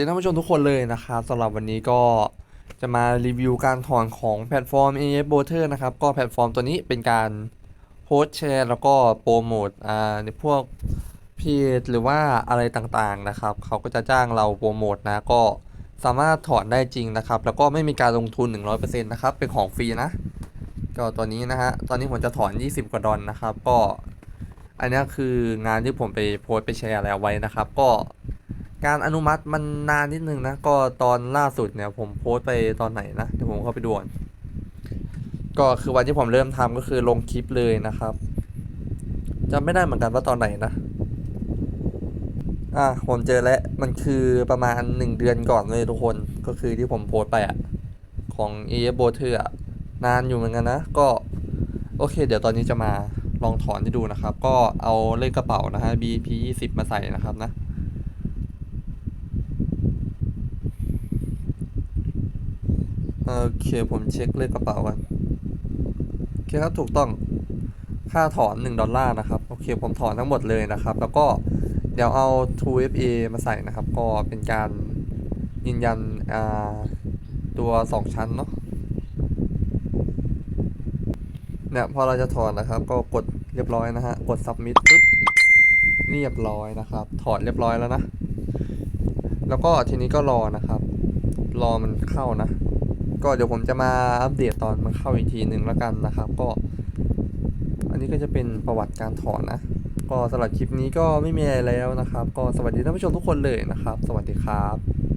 สวัสดีท่านผู้ชมทุกคนเลยนะครับสำหรับวันนี้ก็จะมารีวิวการถอนของแพลตฟอร์ม AF b o t e r นะครับ ก็แพลตฟอร์มตัวนี้เป็นการโพสต์แชร์ แล้วก็โปรโมทอ่าในพวกเพจหรือว่าอะไรต่างๆนะครับ เขาก็จะจ้างเราโปรโมทนะ ก็สามารถถอนได้จริงนะครับ แล้วก็ไม่มีการลงทุน 100%นะครับ เป็นของฟรีนะ ก็ตัวนี้นะฮะ ตอนนี้ผมจะถอน 20 กว่าดอลนะครับ ก็ อันนี้คืองานที่ผมไปโพสไปแชร์อะไรไว้นะครับ ก็ การอนุมัติมันนานนิดนึงนะ ก็ตอนล่าสุดเนี่ยผมโพสต์ไปตอนไหนนะเดี๋ยวผมเข้าไปดูก่อนก็คือวันที่ผมเริ่มทำก็คือลงคลิปเลยนะครับจำไม่ได้เหมือนกันว่าตอนไหนนะ อะผมเจอแล้วมันคือประมาณหนึ่งเดือนก่อนเลยทุกคนก็คือที่ผมโพสต์ไปอะของ e f b o t e r อะนานอยู่เหมือนกันนะ ก็ โอเค เดี๋ยวตอนนี้จะมาลองถอนให้ดูนะครับ ก็เอาเลขกระเป๋านะฮะ BP 20มาใส่นะครับนะ โอเคผมเช็คเลขกระเป๋ากันโอเคครับถูกต้องค่าถอน 1 ดอลลาร์นะครับ โอเค ผมถอนทั้งหมดเลยนะครับ แล้วก็เดี๋ยวเอา 2FA มาใส่นะครับ ก็เป็นการยืนยันตัว 2 ชั้นเนาะเนี่ยพอเราจะถอนนะครับ ก็กดเรียบร้อยนะฮะ กด submit ปึ๊บเรียบร้อยนะครับ ถอนเรียบร้อยแล้วนะ แล้วก็ทีนี้ก็รอนะครับ รอมันเข้านะ ก็เดี๋ยวผมจะมาอัปเดตตอนมันเข้าอีกทีหนึ่งแล้วกันนะครับ ก็ อันนี้ก็จะเป็นประวัติการถอนนะ ก็สำหรับคลิปนี้ก็ไม่มีอะไรแล้วนะครับ ก็สวัสดีท่านผู้ชมทุกคนเลยนะครับ สวัสดีครับ